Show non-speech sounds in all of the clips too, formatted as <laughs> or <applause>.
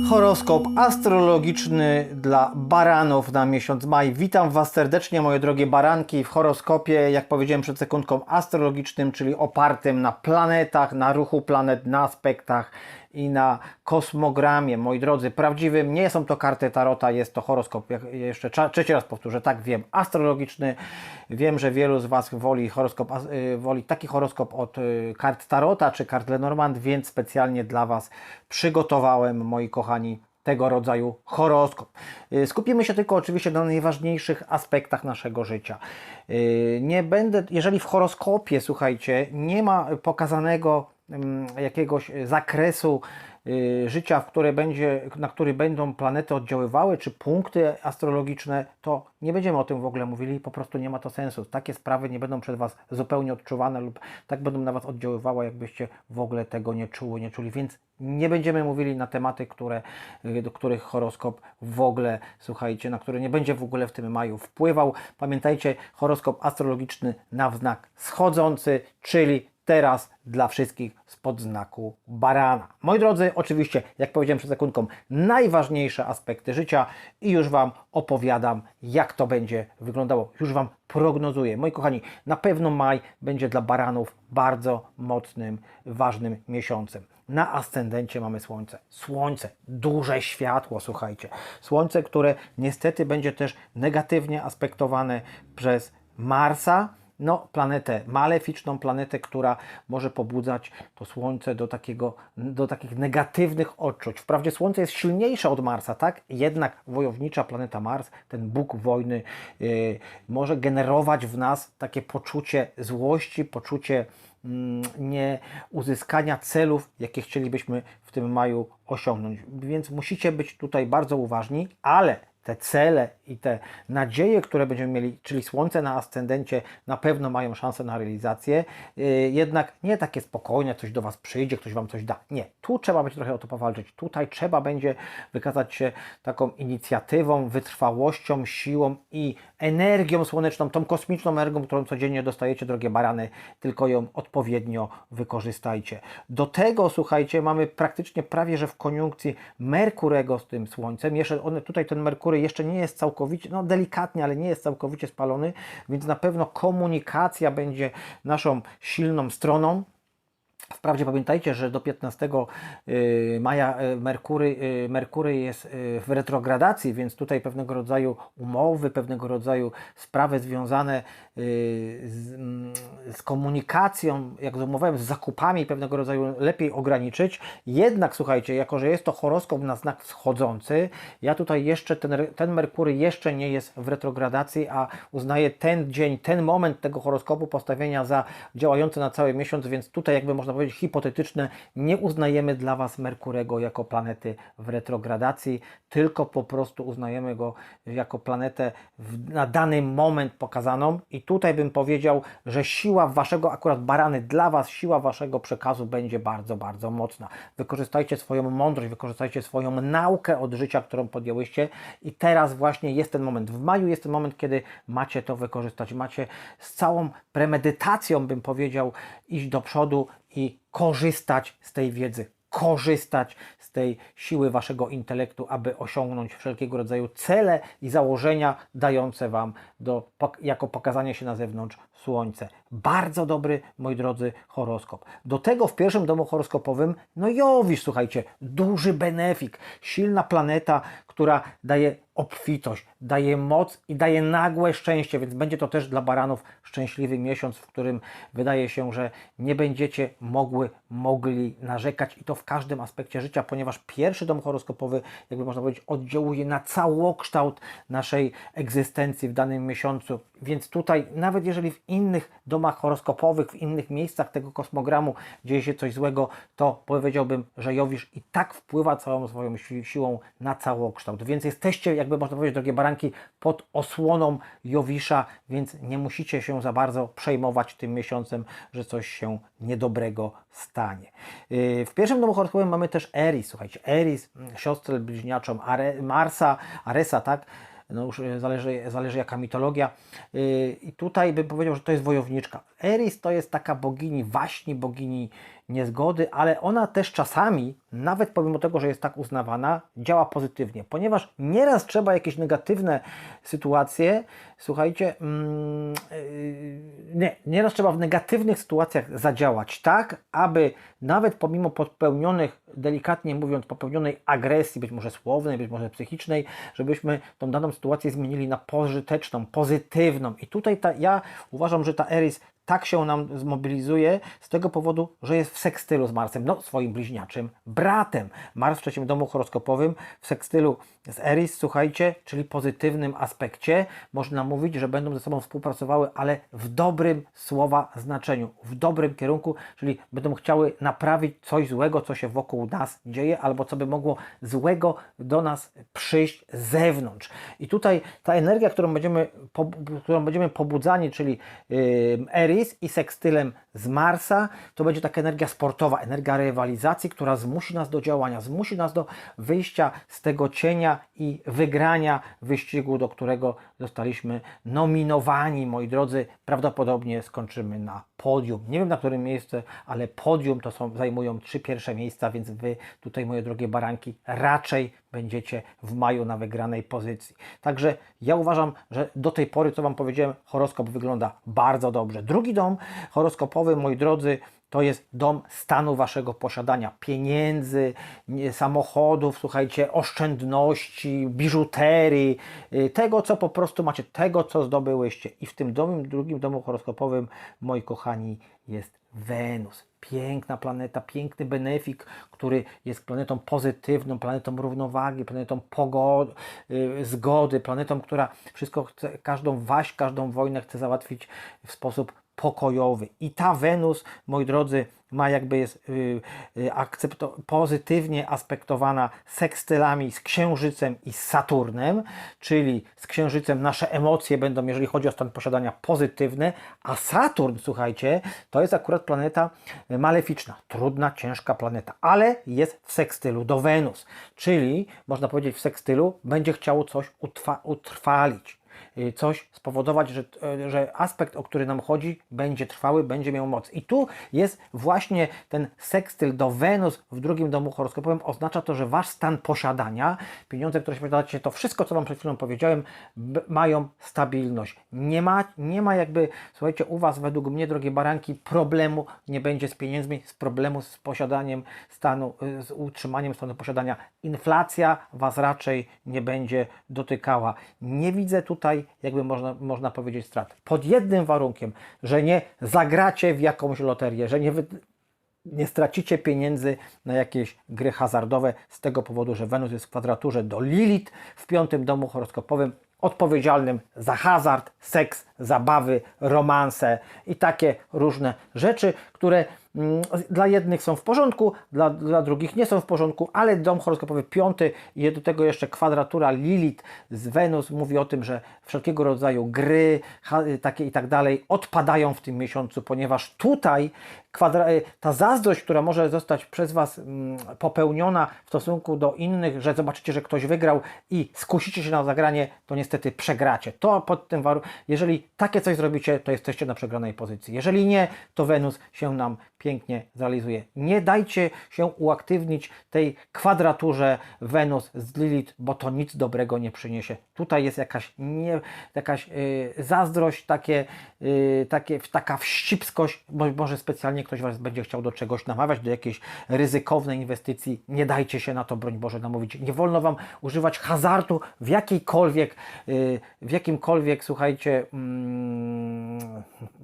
Horoskop astrologiczny dla baranów na miesiąc maj. Witam Was serdecznie, moje drogie baranki, w horoskopie, jak powiedziałem przed sekundką, astrologicznym, czyli opartym na planetach, na ruchu planet, na aspektach i na kosmogramie. Moi drodzy, prawdziwym nie są to karty Tarota, jest to horoskop, jak jeszcze trzeci raz powtórzę, tak wiem, astrologiczny. Wiem, że wielu z Was woli horoskop, y, woli taki horoskop od y, kart Tarota czy kart Lenormand, więc specjalnie dla Was przygotowałem, moi kochani, tego rodzaju horoskop. Y, Skupimy się tylko oczywiście na najważniejszych aspektach naszego życia. Nie będę, jeżeli w horoskopie, słuchajcie, nie ma pokazanego jakiegoś zakresu y, życia, w które będzie, na który będą planety oddziaływały, czy punkty astrologiczne, to nie będziemy o tym w ogóle mówili, po prostu nie ma to sensu. Takie sprawy nie będą przez Was zupełnie odczuwane lub tak będą na Was oddziaływały, jakbyście w ogóle tego nie czuły, nie czuli, więc nie będziemy mówili na tematy, które, y, do których horoskop w ogóle, słuchajcie, na które nie będzie w ogóle w tym maju wpływał. Pamiętajcie, horoskop astrologiczny na znak schodzący, czyli teraz dla wszystkich spod znaku barana. Moi drodzy, oczywiście, jak powiedziałem przed sekundką, najważniejsze aspekty życia i już Wam opowiadam, jak to będzie wyglądało. Już Wam prognozuję. Moi kochani, na pewno maj będzie dla baranów bardzo mocnym, ważnym miesiącem. Na ascendencie mamy Słońce. Słońce, duże światło, słuchajcie. Słońce, które niestety będzie też negatywnie aspektowane przez Marsa, no, planetę maleficzną, planetę, która może pobudzać to Słońce do, takiego, do takich negatywnych odczuć. Wprawdzie Słońce jest silniejsze od Marsa, tak? Jednak wojownicza planeta Mars, ten Bóg wojny, yy, może generować w nas takie poczucie złości, poczucie mm, nie uzyskania celów, jakie chcielibyśmy w tym maju osiągnąć. Więc musicie być tutaj bardzo uważni, ale te cele i te nadzieje, które będziemy mieli, czyli słońce na ascendencie, na pewno mają szansę na realizację. Yy, Jednak nie takie spokojne, coś do Was przyjdzie, ktoś Wam coś da. Nie, tu trzeba będzie trochę o to powalczyć. Tutaj trzeba będzie wykazać się taką inicjatywą, wytrwałością, siłą i energią słoneczną, tą kosmiczną energią, którą codziennie dostajecie, drogie barany, tylko ją odpowiednio wykorzystajcie. Do tego, słuchajcie, mamy praktycznie prawie, że w koniunkcji Merkurego z tym Słońcem. Jeszcze one, tutaj ten Merkury jeszcze nie jest całkowicie, no delikatnie, ale nie jest całkowicie spalony, więc na pewno komunikacja będzie naszą silną stroną. Wprawdzie pamiętajcie, że do 15 y, maja y, Merkury, y, Merkury jest w retrogradacji, więc tutaj pewnego rodzaju umowy, pewnego rodzaju sprawy związane z, mm, z komunikacją, jak rozmawiałem, z zakupami pewnego rodzaju lepiej ograniczyć. Jednak słuchajcie, jako że jest to horoskop na znak wschodzący, ja tutaj jeszcze ten, ten Merkury jeszcze nie jest w retrogradacji, a uznaję ten dzień, ten moment tego horoskopu postawienia za działający na cały miesiąc, więc tutaj jakby można powiedzieć hipotetyczne, nie uznajemy dla Was Merkurego jako planety w retrogradacji, tylko po prostu uznajemy go jako planetę w, na dany moment pokazaną i tutaj bym powiedział, że siła Waszego, akurat barany, dla Was siła Waszego przekazu będzie bardzo, bardzo mocna. Wykorzystajcie swoją mądrość, wykorzystajcie swoją naukę od życia, którą podjęłyście i teraz właśnie jest ten moment. W maju jest ten moment, kiedy macie to wykorzystać. Macie z całą premedytacją, bym powiedział, iść do przodu i korzystać z tej wiedzy, korzystać z tej siły waszego intelektu, aby osiągnąć wszelkiego rodzaju cele i założenia dające wam do, jako pokazanie się na zewnątrz słońce. Bardzo dobry, moi drodzy, horoskop. Do tego w pierwszym domu horoskopowym, no Jowisz, słuchajcie, duży benefik, silna planeta, która daje obfitość, daje moc i daje nagłe szczęście, więc będzie to też dla baranów szczęśliwy miesiąc, w którym wydaje się, że nie będziecie mogły, mogli narzekać i to w każdym aspekcie życia, ponieważ pierwszy dom horoskopowy, jakby można powiedzieć, oddziałuje na całokształt naszej egzystencji w danym miesiącu, więc tutaj nawet jeżeli w innych domach horoskopowych, w innych miejscach tego kosmogramu dzieje się coś złego, to powiedziałbym, że Jowisz i tak wpływa całą swoją si- siłą na całokształt. Więc jesteście, jakby można powiedzieć, drogie baranki, pod osłoną Jowisza, więc nie musicie się za bardzo przejmować tym miesiącem, że coś się niedobrego stanie. Yy, W pierwszym domu horoskopowym mamy też Eris, słuchajcie, Eris, siostrę bliźniaczą Are, Marsa, Aresa, tak? No już e, zależy, zależy jaka mitologia. Yy, I tutaj bym powiedział, że to jest wojowniczka. Eris to jest taka bogini waśni, bogini niezgody, ale ona też czasami, nawet pomimo tego, że jest tak uznawana, działa pozytywnie, ponieważ nieraz trzeba jakieś negatywne sytuacje, słuchajcie, mm, yy, nie, nieraz trzeba w negatywnych sytuacjach zadziałać tak, aby nawet pomimo popełnionych, delikatnie mówiąc, popełnionej agresji, być może słownej, być może psychicznej, żebyśmy tą daną sytuację zmienili na pożyteczną, pozytywną. I tutaj ta, ja uważam, że ta Eris tak się nam zmobilizuje z tego powodu, że jest w sekstylu z Marsem, no swoim bliźniaczym bratem. Mars w trzecim domu horoskopowym w sekstylu z Eris, słuchajcie, czyli pozytywnym aspekcie, można mówić, że będą ze sobą współpracowały, ale w dobrym słowa znaczeniu, w dobrym kierunku, czyli będą chciały naprawić coś złego, co się wokół nas dzieje, albo co by mogło złego do nas przyjść z zewnątrz. I tutaj ta energia, którą będziemy, którą będziemy pobudzani, czyli yy, Eris i sekstylem z Marsa, to będzie taka energia sportowa, energia rywalizacji, która zmusi nas do działania, zmusi nas do wyjścia z tego cienia i wygrania wyścigu, do którego zostaliśmy nominowani, moi drodzy. Prawdopodobnie skończymy na podium. Nie wiem na którym miejscu, ale podium to są, zajmują trzy pierwsze miejsca, więc Wy tutaj, moje drogie baranki, raczej będziecie w maju na wygranej pozycji. Także ja uważam, że do tej pory, co Wam powiedziałem, horoskop wygląda bardzo dobrze. Drugi dom horoskopowy, moi drodzy, to jest dom stanu waszego posiadania pieniędzy, samochodów, słuchajcie, oszczędności, biżuterii, y, tego, co po prostu macie, tego, co zdobyłyście. I w tym drugim domu horoskopowym, moi kochani, jest Wenus. Piękna planeta, piękny benefik, który jest planetą pozytywną, planetą równowagi, planetą pogody, zgody, planetą, która wszystko chce, każdą waść, każdą wojnę chce załatwić w sposób pokojowy. I ta Wenus, moi drodzy, ma jakby jest y, y, akcepto- pozytywnie aspektowana sekstylami z Księżycem i z Saturnem, czyli z Księżycem nasze emocje będą, jeżeli chodzi o stan posiadania, pozytywne, a Saturn, słuchajcie, to jest akurat planeta y, maleficzna, trudna, ciężka planeta, ale jest w sekstylu do Wenus, czyli można powiedzieć w sekstylu będzie chciało coś utrwa- utrwalić coś spowodować, że, y, że aspekt, o który nam chodzi, będzie trwały, będzie miał moc. I tu jest właśnie ten sekstyl do Wenus w drugim domu horoskopowym. Oznacza to, że wasz stan posiadania, pieniądze, które się posiadacie, to wszystko, co wam przed chwilą powiedziałem, mają stabilność. Nie ma, nie ma jakby, słuchajcie, u was według mnie, drogie baranki, problemu nie będzie z pieniędzmi, z problemu z posiadaniem stanu, y, z utrzymaniem stanu posiadania. Inflacja was raczej nie będzie dotykała. Nie widzę tutaj, jakby można, można powiedzieć, strat. Pod jednym warunkiem, że nie zagracie w jakąś loterię, że nie wy, nie stracicie pieniędzy na jakieś gry hazardowe z tego powodu, że Wenus jest w kwadraturze do Lilith w piątym domu horoskopowym odpowiedzialnym za hazard, seks, zabawy, romanse i takie różne rzeczy, które dla jednych są w porządku, dla, dla drugich nie są w porządku, ale dom horoskopowy piąty i do tego jeszcze kwadratura Lilith z Wenus mówi o tym, że wszelkiego rodzaju gry, takie i tak dalej odpadają w tym miesiącu, ponieważ tutaj ta zazdrość, która może zostać przez Was mm, popełniona w stosunku do innych, że zobaczycie, że ktoś wygrał i skusicie się na zagranie, to niestety przegracie. To pod tym warunkiem, jeżeli takie coś zrobicie, to jesteście na przegranej pozycji. Jeżeli nie, to Wenus się nam pięknie zrealizuje. Nie dajcie się uaktywnić tej kwadraturze Wenus z Lilith, bo to nic dobrego nie przyniesie. Tutaj jest jakaś, nie, jakaś yy, zazdrość, takie, yy, takie, taka wścibskość, może specjalnie ktoś Was będzie chciał do czegoś namawiać, do jakiejś ryzykownej inwestycji. Nie dajcie się na to, broń Boże, namówić. Nie wolno Wam używać hazardu w jakiejkolwiek, yy, w jakimkolwiek, słuchajcie, mm,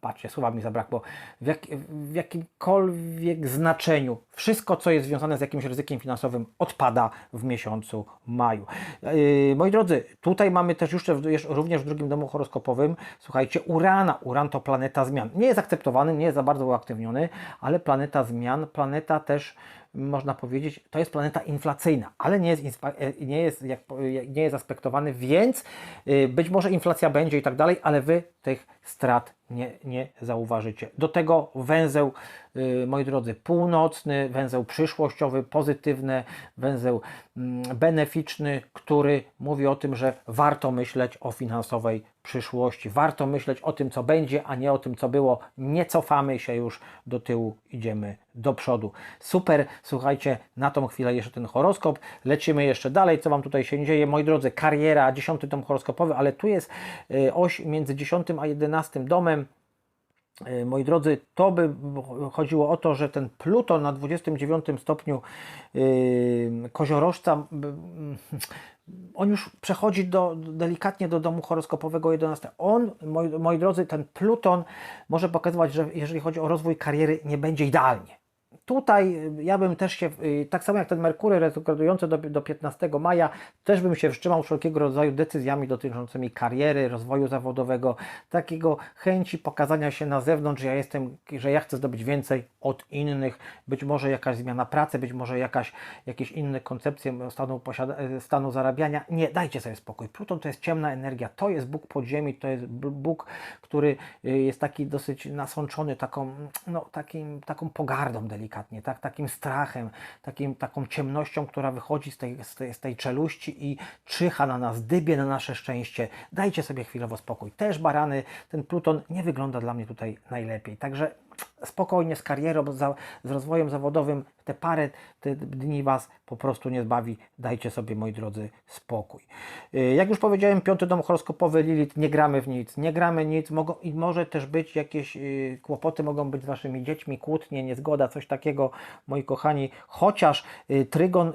patrzcie, słowa mi zabrakło, w, jak, w jakimkolwiek znaczeniu. Wszystko, co jest związane z jakimś ryzykiem finansowym, odpada w miesiącu maju. Yy, moi drodzy, tutaj mamy też jeszcze również w drugim domu horoskopowym, słuchajcie, Urana. Uran to planeta zmian. Nie jest akceptowany, nie jest za bardzo uaktywniony, ale planeta zmian, planeta też można powiedzieć, to jest planeta inflacyjna, ale nie jest, e, nie jest, jak, po- nie jest aspektowany, więc y, być może inflacja będzie i tak dalej, ale Wy tych strat nie, nie zauważycie. Do tego węzeł, y, moi drodzy, północny, węzeł przyszłościowy, pozytywny, węzeł mm, beneficzny, który mówi o tym, że warto myśleć o finansowej przyszłości. Warto myśleć o tym, co będzie, a nie o tym, co było. Nie cofamy się już do tyłu, idziemy do przodu. Super, słuchajcie, na tą chwilę jeszcze ten horoskop. Lecimy jeszcze dalej, co Wam tutaj się dzieje. Moi drodzy, kariera, dziesiąty dom horoskopowy, ale tu jest y, oś między dziesiątym a jedenastym domem. Y, Moi drodzy, to by chodziło o to, że ten Pluton na 29 stopniu yy, koziorożca, on już przechodzi do, delikatnie do domu horoskopowego 11. On, moi, moi drodzy, ten Pluton może pokazywać, że jeżeli chodzi o rozwój kariery, nie będzie idealnie. Tutaj y, ja bym też się, y, tak samo jak ten Merkury retrogradujący do, do 15 maja, też bym się wstrzymał wszelkiego rodzaju decyzjami dotyczącymi kariery, rozwoju zawodowego, takiego chęci pokazania się na zewnątrz, że ja jestem, że ja chcę zdobyć więcej od innych, być może jakaś zmiana pracy, być może jakaś, jakieś inne koncepcje stanu, posiada, e, stanu zarabiania. Nie, dajcie sobie spokój. Pluton to jest ciemna energia, to jest Bóg podziemi, to jest Bóg, który y, jest taki dosyć nasączony taką, no, takim, taką pogardą delikatnie, tak, takim strachem, takim, taką ciemnością, która wychodzi z tej, z, tej, z tej czeluści i czyha na nas, dybie na nasze szczęście. Dajcie sobie chwilowo spokój. Też barany, ten Pluton nie wygląda dla mnie tutaj najlepiej. Także spokojnie z karierą, z rozwojem zawodowym, te parę te dni Was po prostu nie zbawi. Dajcie sobie, moi drodzy, spokój. Yy, Jak już powiedziałem, piąty dom horoskopowy Lilith, nie gramy w nic, nie gramy nic, mogą, i może też być jakieś yy, kłopoty, mogą być z Waszymi dziećmi, kłótnie, niezgoda, coś takiego, moi kochani, chociaż yy, Trygon,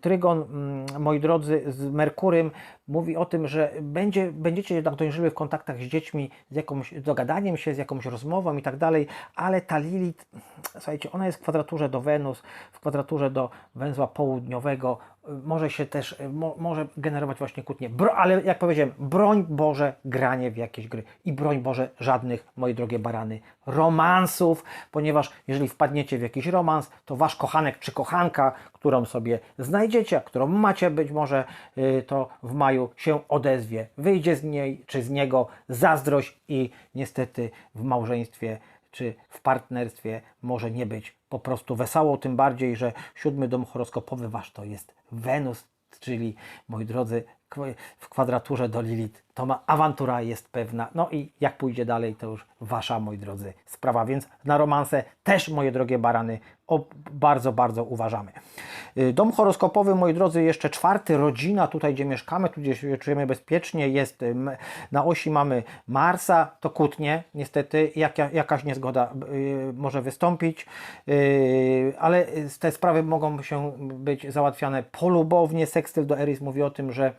Trygon mm, moi drodzy, z Merkurym mówi o tym, że będzie, będziecie jednak dojrzyły w kontaktach z dziećmi, z jakąś dogadaniem się, z jakąś rozmową i tak dalej, ale ta Lilith, słuchajcie, ona jest w kwadraturze do Wenus, w kwadraturze do węzła południowego, może się też, mo, może generować właśnie kłótnie, Bro, ale jak powiedziałem, broń Boże granie w jakieś gry. I broń Boże żadnych, moje drogie barany, romansów, ponieważ jeżeli wpadniecie w jakiś romans, to wasz kochanek czy kochanka, którą sobie znajdziecie, którą macie być może, y, to w maju się odezwie, wyjdzie z niej czy z niego zazdrość i niestety w małżeństwie czy w partnerstwie może nie być. Po prostu wesoło, tym bardziej, że siódmy dom horoskopowy wasz to jest Wenus, czyli moi drodzy, w kwadraturze do Lilith, to ma awantura jest pewna. No i jak pójdzie dalej, to już wasza, moi drodzy, sprawa. Więc na romanse też, moje drogie barany, bardzo, bardzo uważamy. Y, Dom horoskopowy, moi drodzy, jeszcze czwarty, rodzina, tutaj gdzie mieszkamy, tu gdzie się czujemy bezpiecznie, jest ym, na osi mamy Marsa, to kłótnie, niestety, jaka, jakaś niezgoda y, może wystąpić, y, ale te sprawy mogą się być załatwiane polubownie. Sekstyl do Eris mówi o tym, że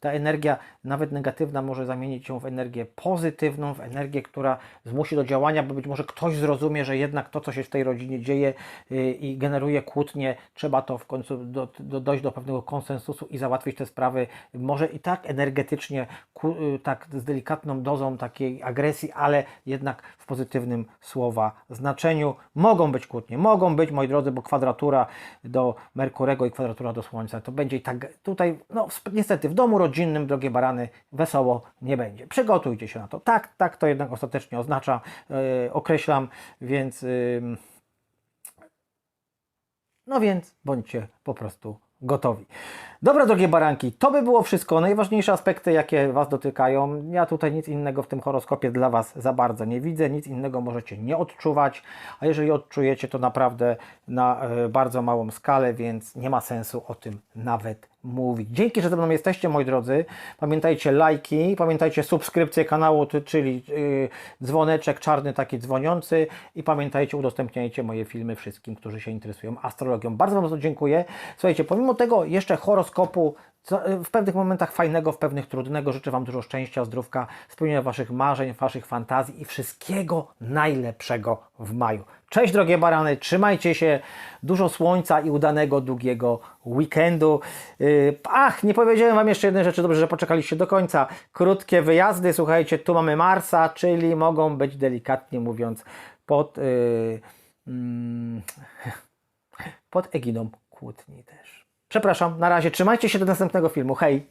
ta energia, nawet negatywna, może zamienić się w energię pozytywną, w energię, która zmusi do działania, bo być może ktoś zrozumie, że jednak to, co się w tej rodzinie dzieje y, i generuje kłótnie, trzeba to w końcu do, do, dojść do pewnego konsensusu i załatwić te sprawy. Może i tak energetycznie, y, tak z delikatną dozą takiej agresji, ale jednak w pozytywnym słowa znaczeniu. Mogą być kłótnie, mogą być, moi drodzy, bo kwadratura do Merkurego i kwadratura do Słońca to będzie i tak tutaj, no niestety w domu rodzinnym, drogie barany, wesoło nie będzie. Przygotujcie się na to. Tak, tak to jednak ostatecznie oznacza, yy, określam, więc. ym, no więc bądźcie po prostu gotowi. Dobra, drogie baranki, to by było wszystko. Najważniejsze aspekty, jakie Was dotykają. Ja tutaj nic innego w tym horoskopie dla Was za bardzo nie widzę. Nic innego możecie nie odczuwać. A jeżeli odczujecie, to naprawdę na e, bardzo małą skalę, więc nie ma sensu o tym nawet mówić. Dzięki, że ze mną jesteście, moi drodzy. Pamiętajcie lajki, pamiętajcie subskrypcję kanału, czyli yy, dzwoneczek czarny, taki dzwoniący i pamiętajcie, udostępniajcie moje filmy wszystkim, którzy się interesują astrologią. Bardzo Wam za to dziękuję. Słuchajcie, pomimo tego jeszcze horoskopu co- w pewnych momentach fajnego, w pewnych trudnego. Życzę Wam dużo szczęścia, zdrówka, spełnienia Waszych marzeń, Waszych fantazji i wszystkiego najlepszego w maju. Cześć drogie barany, trzymajcie się, dużo słońca i udanego, długiego weekendu. Yy, Ach, nie powiedziałem Wam jeszcze jednej rzeczy, dobrze, że poczekaliście do końca. Krótkie wyjazdy, słuchajcie, tu mamy Marsa, czyli mogą być delikatnie mówiąc pod, yy, mm, <laughs> pod egidą kłótni też. Przepraszam, na razie, trzymajcie się do następnego filmu, hej!